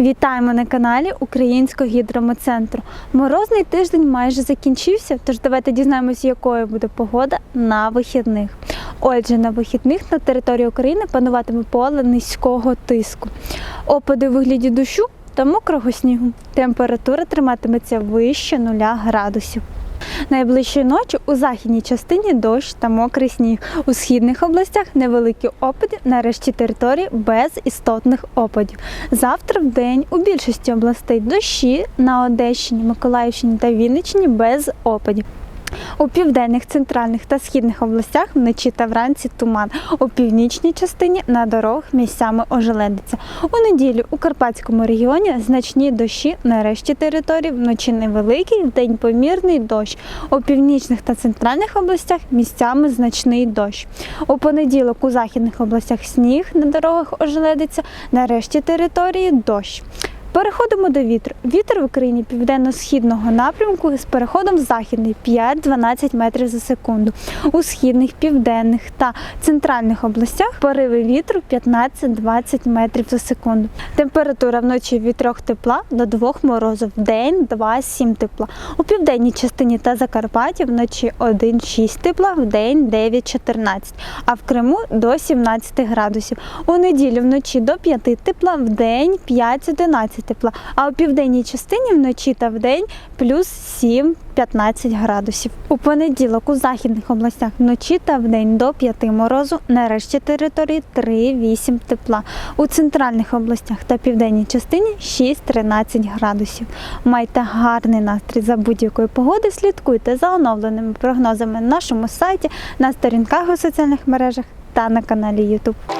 Вітаємо на каналі Українського гідромецентру. Морозний тиждень майже закінчився, тож давайте дізнаємося, якою буде погода на вихідних. Отже, на вихідних на території України пануватиме поле низького тиску. Опади у вигляді дощу та мокрого снігу. Температура триматиметься вище 0 градусів. Найближчої ночі у західній частині дощ та мокрий сніг. У східних областях невеликі опади, на решті території без істотних опадів. Завтра в день у більшості областей дощі на Одещині, Миколаївщині та Вінниччині без опадів. У південних, центральних та східних областях вночі та вранці туман. У північній частині на дорогах місцями ожеледиться. У неділю у Карпатському регіоні значні дощі на решті території, вночі невеликий, вдень помірний дощ. У північних та центральних областях місцями значний дощ. У понеділок у західних областях сніг на дорогах ожеледиться, на решті території дощ. Переходимо до вітру. Вітер в Україні південно-східного напрямку з переходом в західний 5-12 метрів за секунду. У східних, південних та центральних областях пориви вітру 15-20 метрів за секунду. Температура вночі від 3 тепла до 2 морозу, в день 2-7 тепла. У південній частині та Закарпатті вночі 1-6 тепла, в день 9-14, а в Криму до 17 градусів. У неділю вночі до 5 тепла, в день 5-11 тепла, а у південній частині вночі та вдень плюс 7-15 градусів. У понеділок у західних областях вночі та вдень до 5 морозу, на решті території 3-8 тепла. У центральних областях та південній частині 6-13 градусів. Майте гарний настрій за будь-якої погоди. Слідкуйте за оновленими прогнозами на нашому сайті, на сторінках у соціальних мережах та на каналі YouTube.